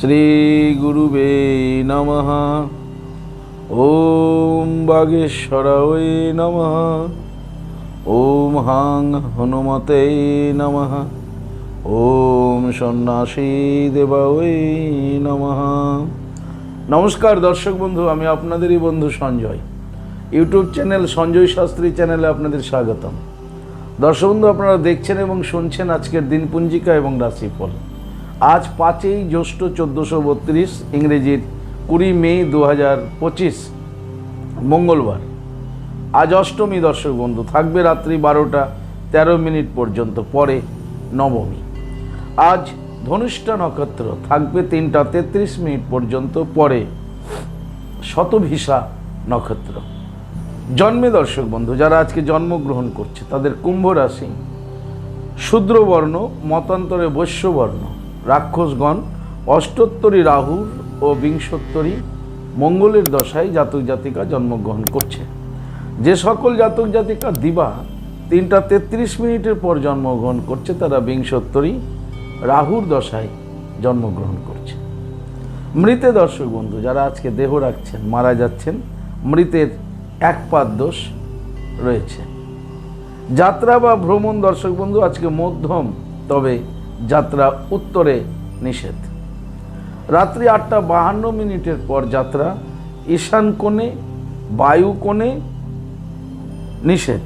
শ্রীগুরুবে নমঃ। ওম বাগেশ্বরায় নমঃ। ওম হাং হনুমতে নমঃ। ওম সন্ন্যাসী দেবায় নমঃ। নমস্কার দর্শক বন্ধু, আমি আপনাদেরই বন্ধু সঞ্জয়। ইউটিউব চ্যানেল সঞ্জয় শাস্ত্রী চ্যানেলে আপনাদের স্বাগতম। দর্শক বন্ধু, আপনারা দেখছেন এবং শুনছেন আজকের দিনপুঞ্জিকা এবং রাশিফল। আজ পাঁচই জ্যৈষ্ঠ চোদ্দোশো বত্রিশ, ইংরেজির কুড়ি মে দু হাজার পঁচিশ, মঙ্গলবার। আজ অষ্টমী দর্শক বন্ধু, থাকবে রাত্রি বারোটা তেরো মিনিট পর্যন্ত, পরে নবমী। আজ ধনুষ্ঠা নক্ষত্র, থাকবে তিনটা তেত্রিশ মিনিট পর্যন্ত, পরে শতভিসা নক্ষত্র। জন্মে দর্শক বন্ধু, যারা আজকে জন্মগ্রহণ করছে, তাদের কুম্ভ রাশি শূদ্রবর্ণ, মতান্তরে বৈশ্যবর্ণ। রাক্ষসগণ, অষ্টোত্তরী রাহুর ও বিংশোত্তরী মঙ্গলের দশায় জাতক জাতিকা জন্মগ্রহণ করছে। যে সকল জাতক জাতিকা দিবা, তিনটা তেত্রিশ মিনিটের পর জন্মগ্রহণ করছে, তারা বিংশোত্তরী রাহুর দশায় জন্মগ্রহণ করছে। মৃতে দর্শক বন্ধু, যারা আজকে দেহ রাখছেন, মারা যাচ্ছেন, মৃতের এক পাদ দোষ রয়েছে। যাত্রা বা ভ্রমণ দর্শক বন্ধু, আজকে মধ্যম, তবে যাত্রা উত্তরে নিষেধ। রাত্রি আটটা বাহান্ন মিনিটের পর যাত্রা ঈশান কোণে, বায়ু কোণে নিষেধ।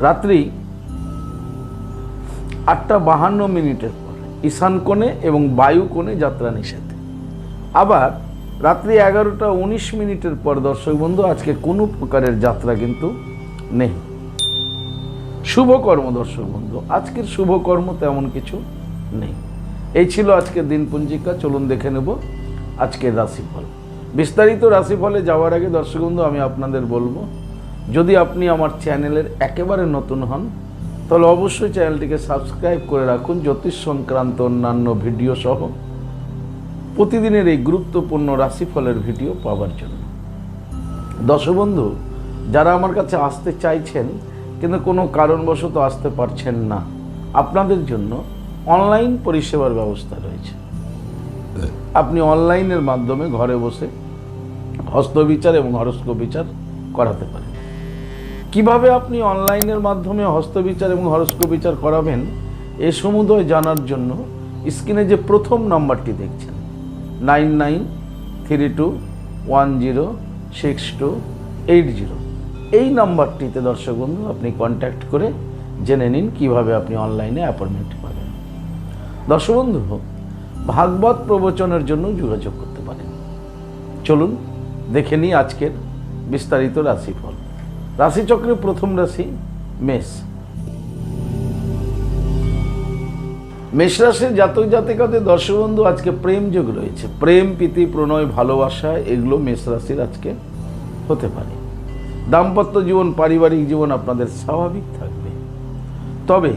রাত্রি আটটা বাহান্ন মিনিটের পর ঈশান কোণে এবং বায়ু কোণে যাত্রা নিষেধ। আবার রাত্রি এগারোটা উনিশ মিনিটের পর দর্শক বন্ধু, আজকে কোনো প্রকারের যাত্রা কিন্তু নেই। শুভকর্ম দর্শক বন্ধু, আজকের শুভকর্ম তেমন কিছু নেই। এই ছিল আজকের দিনপঞ্জিকা চলুন দেখে নেব আজকের রাশিফল। বিস্তারিত রাশিফলে যাওয়ার আগে দর্শক বন্ধু, আমি আপনাদের বলব, যদি আপনি আমার চ্যানেলের একেবারে নতুন হন, তাহলে অবশ্যই চ্যানেলটিকে সাবস্ক্রাইব করে রাখুন, জ্যোতিষ সংক্রান্ত অন্যান্য ভিডিও সহ প্রতিদিনের এই গুরুত্বপূর্ণ রাশিফলের ভিডিও পাওয়ার জন্য। দর্শবন্ধু যারা আমার কাছে আসতে চাইছেন কিন্তু কোনো কারণবশত আসতে পারছেন না। আপনাদের জন্য অনলাইন পরিষেবার ব্যবস্থা রয়েছে। আপনি অনলাইনের মাধ্যমে ঘরে বসে হস্তবিচার এবং হরস্কোপ বিচার করাতে পারেন। কীভাবে আপনি অনলাইনের মাধ্যমে হস্তবিচার এবং হরস্কোপ বিচার করাবেন, এ সমুদয় জানার জন্য স্ক্রিনে যে প্রথম নাম্বারটি দেখছেন, nine nine three two one zero six two eight zero. এই নাম্বারটিতে, দর্শক বন্ধু, আপনি কন্ট্যাক্ট করে জেনে নিন কীভাবে আপনি অনলাইনে অ্যাপয়েন্টমেন্ট পাবেন। দর্শক বন্ধু, ভাগবত প্রবচনের জন্য যোগাযোগ করতে পারেন। চলুন, দেখে নিই আজকের বিস্তারিত রাশিফল। রাশিচক্রের প্রথম রাশি, মেষ। মেষ রাশির জাতক জাতিকাদের দর্শক বন্ধু, আজকে প্রেম যোগ রয়েছে। প্রেম, প্রীতি, প্রণয়, ভালোবাসা, এগুলো মেষ রাশির আজকে হতে পারে। দাম্পত্য জীবন, পারিবারিক জীবন আপনাদের স্বাভাবিক থাকবে। তবে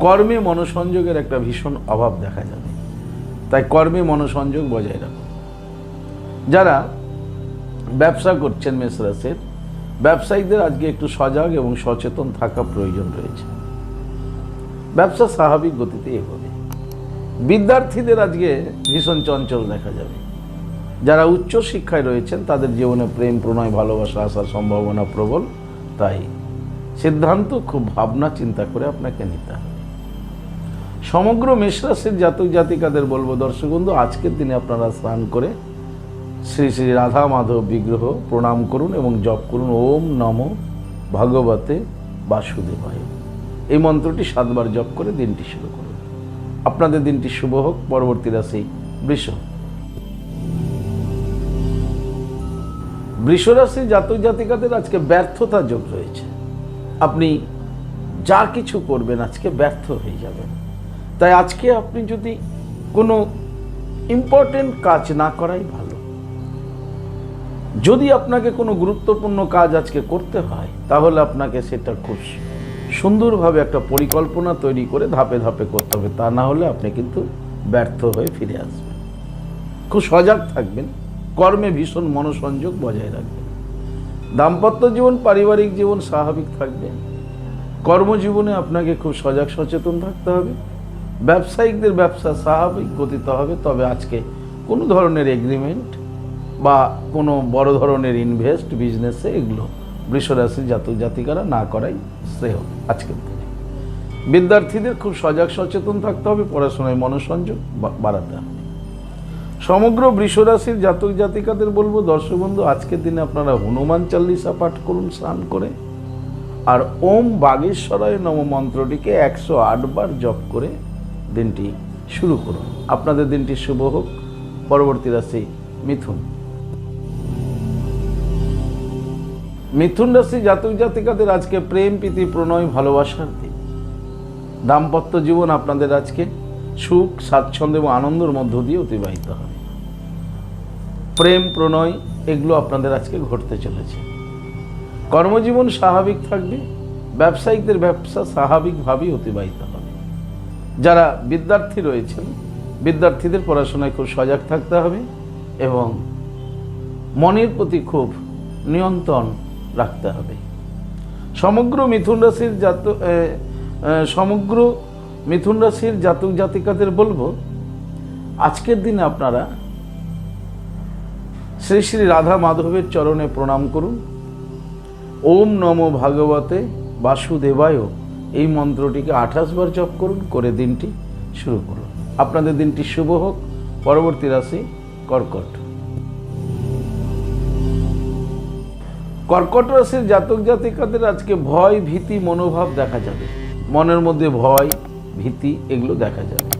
কর্মে মনোসংযোগের একটা ভীষণ অভাব দেখা যাবে। তাই কর্মে মনোসংযোগ বজায় রাখুন। যারা ব্যবসা করছেন মেষ রাশির, ব্যবসায়ীদের আজকে একটু সজাগ এবং সচেতন থাকা প্রয়োজন রয়েছে। ব্যবসা স্বাভাবিক গতিতে এগোবে। বিদ্যার্থীদের আজকে ভীষণ চঞ্চল দেখা যাবে। যারা উচ্চ শিক্ষায় রয়েছেন, তাদের জীবনে প্রেম, প্রণয়, ভালোবাসা আসার সম্ভাবনা প্রবল। তাই সিদ্ধান্ত খুব ভাবনা, চিন্তা করে আপনাকে নিতে হবে। সমগ্র মেষরাশির জাতক জাতিকাদের বলব, দর্শক বন্ধু, আজকের দিনে আপনারা স্নান করে শ্রী শ্রী রাধা মাধব বিগ্রহ প্রণাম করুন এবং জপ করুন। ওম নম ভগবতে বাসুদেবায়। এই মন্ত্রটি সাতবার জপ করে দিনটি শুরু করুন। আপনাদের দিনটি শুভ হোক। পরবর্তী রাশি বৃষ বৃষরাশি জাতক জাতিকাদের আজকে ব্যর্থতা যোগ রয়েছে। আপনি যা কিছু করবেন আজকে ব্যর্থ হয়ে যাবেন। তাই আজকে আপনি যদি কোনো ইম্পর্টেন্ট কাজ না করাই ভালো। যদি আপনাকে কোনো গুরুত্বপূর্ণ কাজ আজকে করতে হয়, তাহলে আপনাকে সেটা খুব সুন্দরভাবে একটা পরিকল্পনা তৈরি করে ধাপে ধাপে করতে হবে। তা না হলে আপনি কিন্তু ব্যর্থ হয়ে ফিরে আসবেন। খুব সজাগ থাকবেন। কর্মে ভীষণ মনোসংযোগ বজায় রাখবেন দাম্পত্য জীবন, পারিবারিক জীবন স্বাভাবিক থাকবে। কর্মজীবনে আপনাকে খুব সজাগ সচেতন থাকতে হবে। ব্যবসায়িকদের ব্যবসা স্বাভাবিক গতিতে হবে। তবে আজকে কোনো ধরনের এগ্রিমেন্ট বা কোনো বড় ধরনের ইনভেস্ট বিজনেসে এগুলো বৃষরাশি জাতক জাতিকারা না করাই শ্রেয় আজকের দিনে। বিদ্যার্থীদের খুব সজাগ সচেতন থাকতে হবে। পড়াশোনায় মনোসংযোগ বাড়াতে হবে। সমগ্র বৃষরাশির জাতক জাতিকাদের বলব দর্শক বন্ধু আজকের দিনে আপনারা হনুমান চাল্লিশা পাঠ করুন, স্নান করে। আর ওম বাগেশ্বরায় নম মন্ত্রটিকে একশো বার জপ করে দিনটি শুরু করুন। আপনাদের দিনটি শুভ হোক। পরবর্তী রাশি মিথুন। মিথুন রাশি জাতক জাতিকাদের আজকে প্রেম, প্রীতি, প্রণয়, ভালোবাসার দিন। দাম্পত্য জীবন আপনাদের আজকে সুখ, স্বাচ্ছন্দ্য এবং আনন্দের মধ্য দিয়ে অতিবাহিত হবে। প্রেম, প্রণয় এগুলো আপনাদের আজকে ঘটতে চলেছে। কর্মজীবন স্বাভাবিক থাকবে, ব্যবসায়িকদের ব্যবসা স্বাভাবিকভাবেই অতিবাহিত হবে। যারা বিদ্যার্থী রয়েছেন, বিদ্যার্থীদের পড়াশোনায় খুব সজাগ থাকতে হবে এবং মনের প্রতি খুব নিয়ন্ত্রণ রাখতে হবে। সমগ্র মিথুন রাশির জাত সমগ্র মিথুন রাশির জাতক জাতিকাদের বলব, আজকের দিনে আপনারা শ্রী শ্রী রাধা মাধবের চরণে প্রণাম করুন। ওম নমো ভাগবতে বাসুদেবায়। এই মন্ত্রটিকে আঠাশ বার জপ করুন, করে দিনটি শুরু করুন। আপনাদের দিনটি শুভ হোক। পরবর্তী রাশি কর্কট। কর্কট রাশির জাতক জাতিকাদের আজকে ভয়, ভীতি, মনোভাব দেখা যাবে। মনের মধ্যে ভয়, ভীতি এগুলো দেখা যাবে।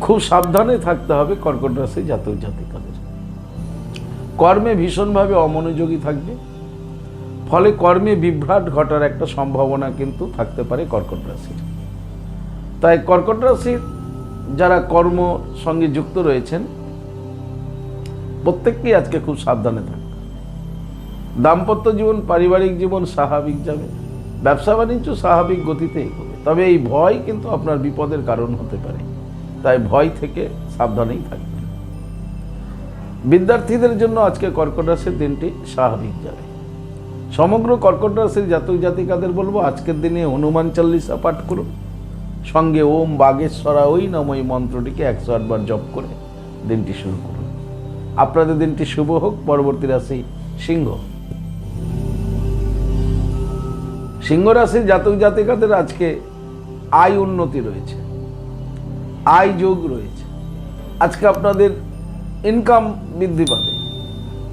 খুব সাবধানে থাকতে হবে কর্কট রাশির জাতক জাতিকাদের। কর্মে ভীষণভাবে অমনোযোগী থাকবে। ফলে কর্মে বিভ্রাট ঘটার একটা সম্ভাবনা কিন্তু থাকতে পারে কর্কট রাশির তাই কর্কট রাশির যারা কর্ম সঙ্গে যুক্ত রয়েছেন, প্রত্যেককেই আজকে খুব সাবধানে থাকবে দাম্পত্য জীবন, পারিবারিক জীবন স্বাভাবিক যাবে। ব্যবসা বাণিজ্য স্বাভাবিক গতিতে এগোবে। তবে এই ভয় কিন্তু আপনার বিপদের কারণ হতে পারে। তাই ভয় থেকে সাবধানেই থাকবেন বিদ্যার্থীদের জন্য আজকে কর্কট রাশির দিনটি স্বাভাবিক যাবে। সমগ্র কর্কট রাশির জাতক জাতিকাদের বলব, আজকের দিনে হনুমান চল্লিশা পাঠ করুন সঙ্গে ওম বাগেশ্বরা ওই নময় মন্ত্রটিকে একশো আটবার জপ করে দিনটি শুরু করুন। আপনাদের দিনটি শুভ হোক। পরবর্তী রাশি সিংহ। সিংহ রাশির জাতক জাতিকাদের আজকে আয় উন্নতি রয়েছে। আয় যোগ রয়েছে। আজকে আপনাদের ইনকাম বৃদ্ধি পাবে।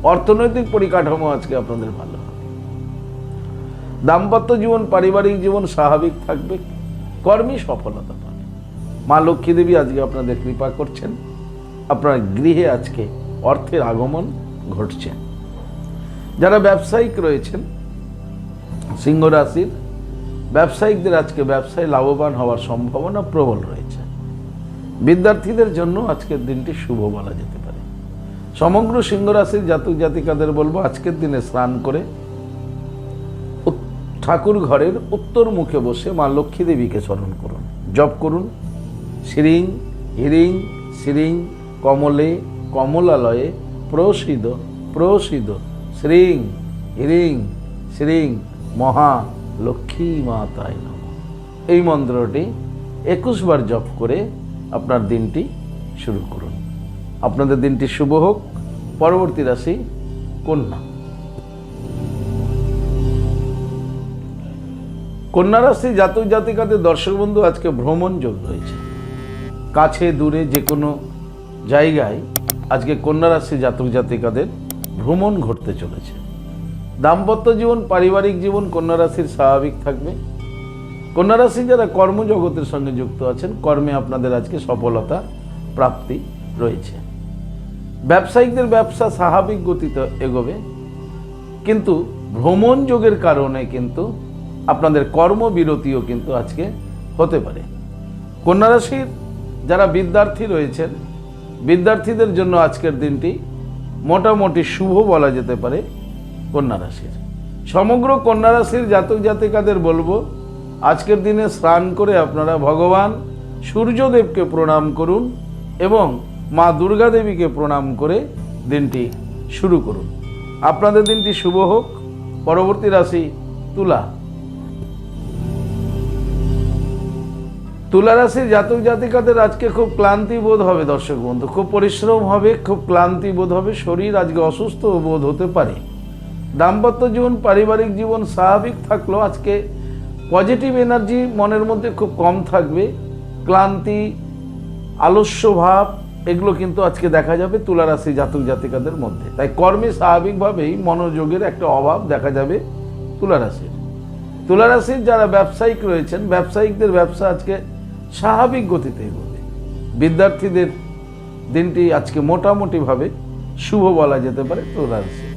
অর্থনৈতিক পরিকাঠামো আজকে আপনাদের ভালো হবে। দাম্পত্য জীবন, পারিবারিক জীবন স্বাভাবিক থাকবে, কর্মী সফলতা পাবে। মা লক্ষ্মী দেবী আজকে আপনাদের কৃপা করছেন। আপনার গৃহে আজকে অর্থের আগমন ঘটছে। যারা ব্যবসায়িক রয়েছেন, সিংহ রাশির, ব্যবসায়িকদের আজকে ব্যবসায় লাভবান হওয়ার সম্ভাবনা প্রবল রয়েছে। বিদ্যার্থীদের জন্য আজকের দিনটি শুভ বলা যেতে পারে। সমগ্র সিংহ রাশির জাতক জাতিকাদের বলব, আজকের দিনে স্নান করে ঠাকুর ঘরের উত্তর মুখে বসে মা লক্ষ্মী দেবীকে স্মরণ করুন। জপ করুন। শ্রীং, হিরিং, শ্রীং, কমলে, কমলালয়ে প্রসিদ প্রসিদ শ্রীং, হিরিং, শ্রীং, মহা লক্ষ্মী মাতায় নম। এই মন্ত্রটি একুশ বার জপ করে আপনার দিনটি শুরু করুন। আপনাদের দিনটি শুভ হোক। পরবর্তী রাশি কন্যা। কন্যা রাশি জাতক জাতিকাদের দর্শক বন্ধু, আজকে ভ্রমণ যোগ রয়েছে। কাছে, দূরে যে কোনো জায়গায় আজকে কন্যা রাশি জাতক জাতিকাদের ভ্রমণ ঘটতে চলেছে। দাম্পত্য জীবন, পারিবারিক জীবন কন্যা রাশির স্বাভাবিক থাকবে। কন্যা রাশি যারা কর্মজগতের সঙ্গে যুক্ত আছেন, কর্মে আপনাদের আজকে সফলতা, প্রাপ্তি রয়েছে। ব্যবসায়িকদের ব্যবসা স্বাভাবিক গতিতে এগোবে, কিন্তু ভ্রমণ যোগের কারণে কিন্তু আপনাদের কর্মবিরতিও কিন্তু আজকে হতে পারে। কন্যা রাশির যারা বিদ্যার্থী রয়েছেন, বিদ্যার্থীদের জন্য আজকের দিনটি মোটামুটি শুভ বলা যেতে পারে কন্যা রাশির। সমগ্র কন্যা রাশির জাতক জাতিকাদের বলব, আজকের দিনে স্নান করে আপনারা ভগবান সূর্যদেবকে প্রণাম করুন এবং মা দুর্গা দেবীকে প্রণাম করে দিনটি শুরু করুন। আপনাদের দিনটি শুভ হোক। পরবর্তী রাশি তুলা। তুলা রাশির জাতক জাতিকাদের আজকে খুব ক্লান্তি বোধ হবে দর্শক বন্ধু। খুব পরিশ্রম হবে, খুব ক্লান্তি বোধ হবে, শরীর আজকে অসুস্থ বোধ হতে পারে। দাম্পত্য জীবন, পারিবারিক জীবন স্বাভাবিক থাকলেও আজকে পজিটিভ এনার্জি মনের মধ্যে খুব কম থাকবে। ক্লান্তি, আলস্য ভাব এগুলো কিন্তু আজকে দেখা যাবে তুলারাশি জাতক জাতিকাদের মধ্যে। তাই কর্মে স্বাভাবিকভাবেই মনোযোগের একটা অভাব দেখা যাবে তুলা রাশির তুলা রাশির যারা ব্যবসায়িক রয়েছেন, ব্যবসায়িকদের ব্যবসা আজকে স্বাভাবিক গতিতে এগোবে বিদ্যার্থীদের দিনটি আজকে মোটামুটিভাবে শুভ বলা যেতে পারে তুলা রাশির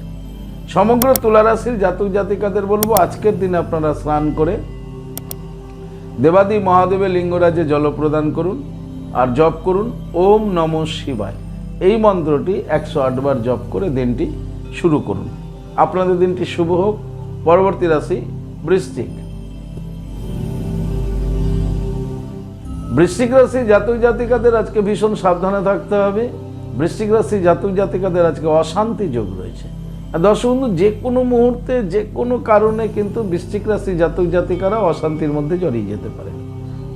সমগ্র তুলারাশির জাতক জাতিকাদের বলব, আজকের দিনে আপনারা স্নান করে দেবাদি মহাদেবের লিঙ্গরাজে জল প্রদান করুন। আর জপ করুন। ওম নম শিবায়। এই মন্ত্রটি একশো আটবার জপ করে দিনটি শুরু করুন। আপনাদের দিনটি শুভ হোক। পরবর্তী রাশি বৃশ্চিক। বৃশ্চিক রাশি জাতক জাতিকাদের আজকে ভীষণ সাবধানে থাকতে হবে। বৃশ্চিক রাশি জাতক জাতিকাদের আজকে অশান্তি যোগ রয়েছে। দর্শক বন্ধু, যে কোনো মুহূর্তে, যে কোনো কারণে কিন্তু বৃশ্চিক রাশি জাতক জাতিকারা অশান্তির মধ্যে জড়িয়ে যেতে পারে।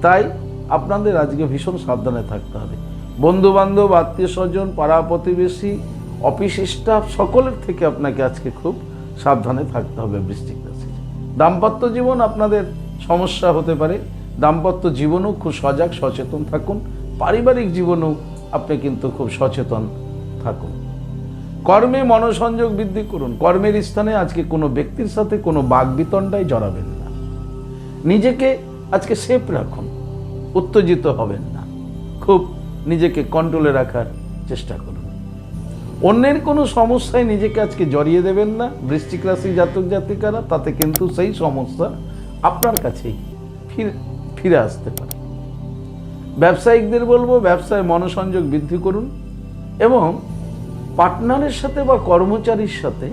তাই আপনাদের আজকে ভীষণ সাবধানে থাকতে হবে। বন্ধু বান্ধব আত্মীয় স্বজন, পাড়া প্রতিবেশী, অফিস স্টাফ, সকলের থেকে আপনাকে আজকে খুব সাবধানে থাকতে হবে বৃশ্চিক রাশি দাম্পত্য জীবন আপনাদের সমস্যা হতে পারে। দাম্পত্য জীবনও খুব সজাগ, সচেতন থাকুন। পারিবারিক জীবনও আপনি কিন্তু খুব সচেতন থাকুন। কর্মে মনোসংযোগ বৃদ্ধি করুন। কর্মের স্থানে আজকে কোনো ব্যক্তির সাথে কোনো বাঘ বিতণ্ডায় জড়াবেন না। নিজেকে আজকে সেফ রাখুন। উত্তেজিত হবেন না। খুব নিজেকে কন্ট্রোলে রাখার চেষ্টা করুন। অন্যের কোনো সমস্যায় নিজেকে আজকে জড়িয়ে দেবেন না। বৃশ্চিক রাশি জাতক জাতিকারা, তাতে কিন্তু সেই সমস্যা আপনার কাছেই ফিরে আসতে পারে। ব্যবসায়িকদের বলব, ব্যবসায় মনোসংযোগ বৃদ্ধি করুন এবং পার্টনারের সাথে বা কর্মচারীর সাথে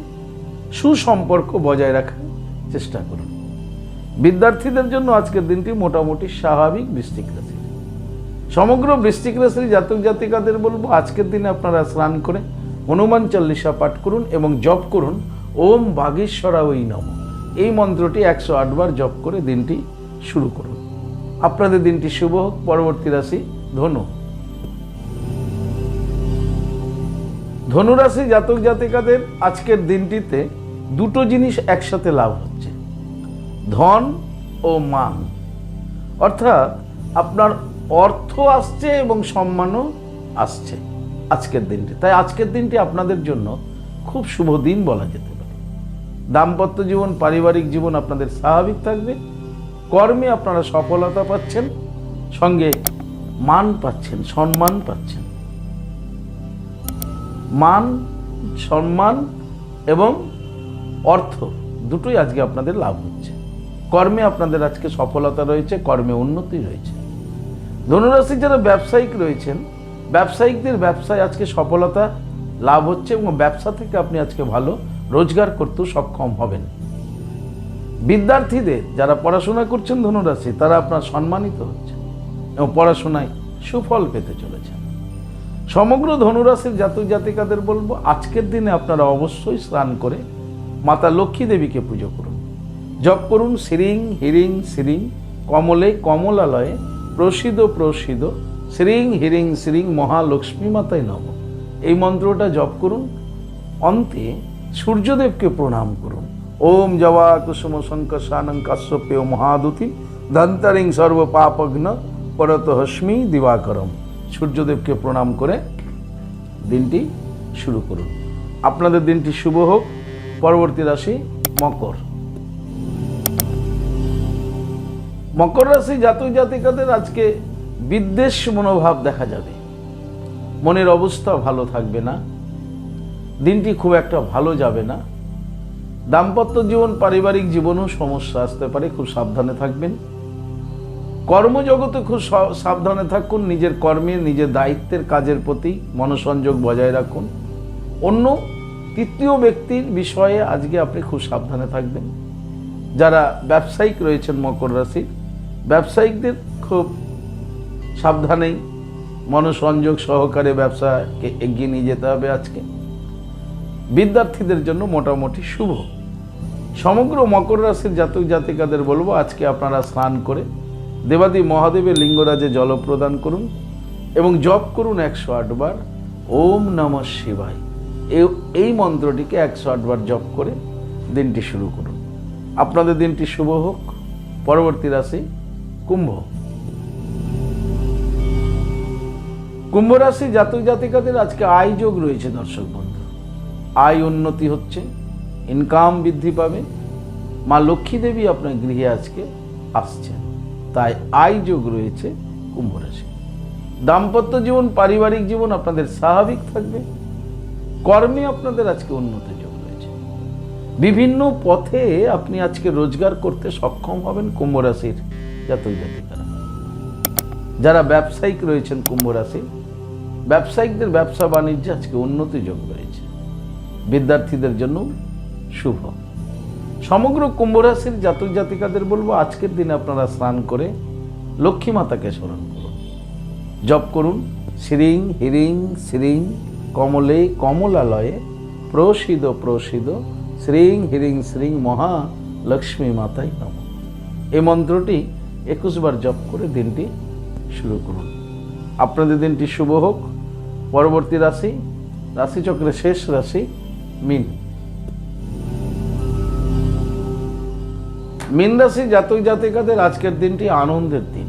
সুসম্পর্ক বজায় রাখার চেষ্টা করুন। বিদ্যার্থীদের জন্য আজকের দিনটি মোটামুটি স্বাভাবিক বৃষ্টিক রাশি। সমগ্র বৃষ্টিক রাশির জাতক জাতিকাদের বলব, আজকের দিনে আপনারা স্নান করে হনুমান চল্লিশা পাঠ করুন এবং জপ করুন। ওম বাগেশ্বরা ওই নম। এই মন্ত্রটি একশো আটবার জপ করে দিনটি শুরু করুন। আপনাদের দিনটি শুভ হোক, পরবর্তী রাশি ধনু। ধনুরাশি জাতক জাতিকাদের আজকের দিনটিতে দুটো জিনিস একসাথে লাভ হচ্ছে। ধন ও মান। অর্থাৎ আপনার অর্থ আসছে এবং সম্মানও আসছে আজকের দিনটি। তাই আজকের দিনটি আপনাদের জন্য খুব শুভ দিন বলা যেতে পারে। দাম্পত্য জীবন, পারিবারিক জীবন আপনাদের স্বাভাবিক থাকবে। কর্মে আপনারা সফলতা পাচ্ছেন, সঙ্গে মান পাচ্ছেন, সম্মান পাচ্ছেন। মান, সম্মান এবং অর্থ দুটোই আজকে আপনাদের লাভ হচ্ছে। কর্মে আপনাদের আজকে সফলতা রয়েছে, কর্মে উন্নতি রয়েছে। ধনুরাশি যারা ব্যবসায়িক রয়েছেন, ব্যবসায়িকদের ব্যবসায় আজকে সফলতা লাভ হচ্ছে এবং ব্যবসা থেকে আপনি আজকে ভালো, রোজগার করতেও সক্ষম হবেন। বিদ্যার্থীদের যারা পড়াশোনা করছেন ধনুরাশি, তারা আপনার সম্মানিত হচ্ছে এবং পড়াশোনায় সুফল পেতে চলেছেন। সমগ্র ধনুরাশির জাতক জাতিকাদের বলব, আজকের দিনে আপনারা অবশ্যই স্নান করে মাতা লক্ষ্মী দেবীকে পুজো করুন। জপ করুন শ্রীং হিরিং শ্রীং কমলে কমলালয়ে প্রসিদ প্রসিদ শ্রীং হিরিং শ্রীং মহালক্ষ্মী মাতায় নম। এই মন্ত্রটা জপ করুন, অন্তে সূর্যদেবকে প্রণাম করুন। ওম জবা কুসুম শঙ্কর সানং কাশ্যপেয় মহাদুতি দন্তারিং সর্ব পাপগ্ন পরত হস্মি দিবাকরম। সূর্যদেবকে প্রণাম করে দিনটি শুরু করুন। আপনাদের দিনটি শুভ হোক। পরবর্তী রাশি মকর। মকর রাশি জাতক জাতিকাদের আজকে বিদ্বেষ মনোভাব দেখা যাবে। মনের অবস্থা ভালো থাকবে না। দিনটি খুব একটা ভালো যাবে না। দাম্পত্য জীবন, পারিবারিক জীবনেও সমস্যা আসতে পারে, খুব সাবধানে থাকবেন। কর্মজগতে খুব সাবধানে থাকুন, নিজের কর্মে, নিজের দায়িত্বের কাজের প্রতি মনোসংযোগ বজায় রাখুন। অন্য তৃতীয় ব্যক্তির বিষয়ে আজকে আপনি খুব সাবধানে থাকবেন। যারা ব্যবসায়িক রয়েছেন মকর রাশির ব্যবসায়িকদের খুব সাবধানেই মনোসংযোগ সহকারে ব্যবসাকে এগিয়ে নিয়ে যেতে হবে আজকে। বিদ্যার্থীদের জন্য মোটামুটি শুভ। সমগ্র মকর রাশির জাতক জাতিকাদের বলব, আজকে আপনারা স্নান করে দেবাদি মহাদেবের লিঙ্গরাজে জল প্রদান করুন এবং জপ করুন একশো আটবার ওম নম শিবায়। এই- মন্ত্রটিকে একশো আটবার জপ করে দিনটি শুরু করুন। আপনাদের দিনটি শুভ হোক। পরবর্তী রাশি কুম্ভ। রাশি জাতক জাতিকাদের আজকে আয় যোগ রয়েছে, দর্শক বন্ধু। আয় উন্নতি হচ্ছে ইনকাম বৃদ্ধি পাবে। মা লক্ষ্মী দেবী আপনার গৃহে আজকে আসছেন। তাই আয় যোগ রয়েছে কুম্ভ রাশি দাম্পত্য জীবন, পারিবারিক জীবন আপনাদের স্বাভাবিক থাকবে। কর্মে আপনাদের আজকে উন্নতি যোগ রয়েছে। বিভিন্ন পথে আপনি আজকে রোজগার করতে সক্ষম হবেন কুম্ভ রাশির জাতক জাতিকারা যারা ব্যবসায়িক রয়েছেন কুম্ভ রাশি, ব্যবসায়িকদের ব্যবসা বাণিজ্যে আজকে উন্নতি যোগ রয়েছে বিদ্যার্থীদের জন্য শুভ। সমগ্র কুম্ভ রাশির জাতক জাতিকাদের বলব, আজকের দিনে আপনারা স্নান করে লক্ষ্মী মাতাকে স্মরণ করুন। জপ করুন, শ্রীং, হিরিং শ্রীং কমলে, কমলালয়ে প্রসিদ প্রসিদ শ্রীং, হিরিং শ্রীং মহা লক্ষ্মী মাতাই নম। এই মন্ত্রটি একুশবার জপ করে দিনটি শুরু করুন। আপনাদের দিনটি শুভ হোক। পরবর্তী রাশি, রাশিচক্রের শেষ রাশি, মিন। মিন রাশি জাতক জাতিকাদের আজকের দিনটি আনন্দের দিন।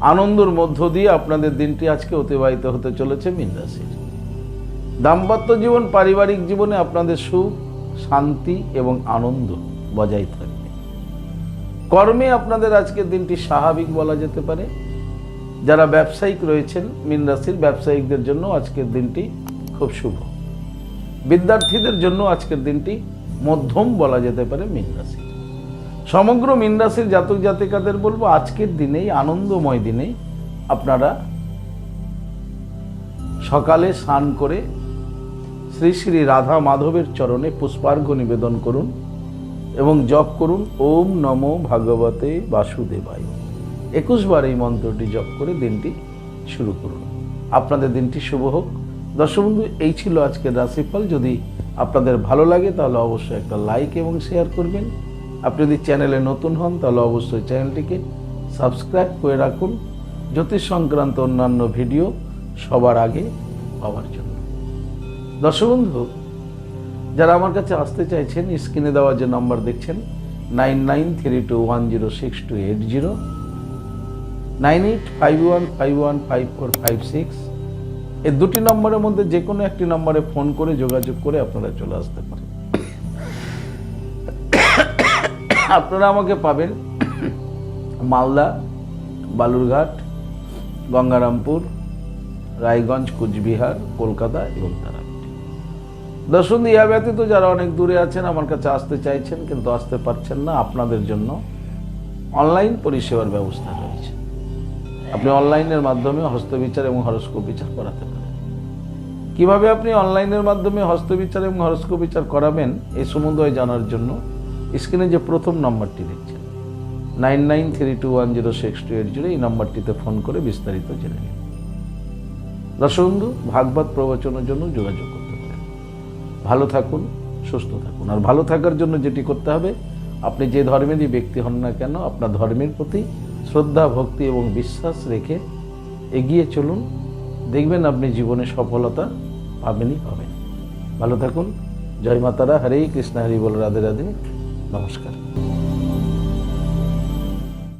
আনন্দের মধ্য দিয়ে আপনাদের দিনটি আজকে অতিবাহিত হতে চলেছে মিন রাশির। দাম্পত্য জীবন, পারিবারিক জীবনে আপনাদের সুখ, শান্তি এবং আনন্দ বজায় থাকবে কর্মে আপনাদের আজকের দিনটি স্বাভাবিক বলা যেতে পারে। যারা ব্যবসায়িক রয়েছেন, মিন রাশির ব্যবসায়িকদের জন্য আজকের দিনটি খুব শুভ। বিদ্যার্থীদের জন্য আজকের দিনটি মধ্যম বলা যেতে পারে মিন রাশির। সমগ্র মিন রাশির জাতক জাতিকাদের বলব, আজকের দিনেই, আনন্দময় দিনে আপনারা সকালে স্নান করে শ্রী শ্রী রাধা মাধবের চরণে পুষ্পার্ঘ্য নিবেদন করুন। এবং জপ করুন, ওম নমো ভাগবতে বাসুদেবায়। একুশবার এই মন্ত্রটি জপ করে দিনটি শুরু করুন। আপনাদের দিনটি শুভ হোক। দর্শক বন্ধু, এই ছিল আজকের রাশিফল। যদি আপনাদের ভালো লাগে, তাহলে অবশ্যই একটা লাইক এবং শেয়ার করবেন। আপনি যদি চ্যানেলে নতুন হন, তাহলে অবশ্যই চ্যানেলটিকে সাবস্ক্রাইব করে রাখুন। জ্যোতিষ সংক্রান্ত অন্যান্য ভিডিও সবার আগে পাওয়ার জন্য। দর্শক বন্ধু যারা আমার কাছে আসতে চাইছেন, স্ক্রিনে দেওয়া যে নাম্বার দেখছেন, nine nine three two one zero six two eight zero, nine eight five one five one five four five six. এই দুটি নম্বরের মধ্যে যে কোনো একটি নম্বরে ফোন করে যোগাযোগ করে আপনারা চলে আসতে পারেন। আপনারা আমাকে পাবেন মালদা, বালুরঘাট, গঙ্গারামপুর, রায়গঞ্জ, কুচবিহার, কলকাতা এবং তারাপীঠ। দর্শন ইয়া ব্যতীত যারা অনেক দূরে আছেন, আমার কাছে আসতে চাইছেন কিন্তু আসতে পারছেন না, আপনাদের জন্য অনলাইন পরিষেবার ব্যবস্থা রয়েছে। আপনি অনলাইনের মাধ্যমে হস্তবিচার এবং হরস্কোপ বিচার করাতে পারেন। কীভাবে আপনি অনলাইনের মাধ্যমে হস্তবিচার এবং হরস্কোপ বিচার করাবেন এই সম্বন্ধে জানার জন্য স্ক্রিনে যে প্রথম নম্বরটি দেখছেন, nine nine three two one zero six two eight zero এই নম্বরটিতে ফোন করে বিস্তারিত জেনে নিন। দর্শক বন্ধু, ভাগবত প্রবচনের জন্য যোগাযোগ ভালো থাকুন, সুস্থ থাকুন। আর ভালো থাকার জন্য যেটি করতে হবে, আপনি যে ধর্মেরই ব্যক্তি হন না কেন, আপনার ধর্মের প্রতি শ্রদ্ধা, ভক্তি এবং বিশ্বাস রেখে এগিয়ে চলুন। দেখবেন আপনি জীবনে সফলতা পাবেনই পাবেন। ভালো থাকুন। জয় মাতারা। হরে কৃষ্ণ, হরি বল, রাধে রাধে। নমস্কার।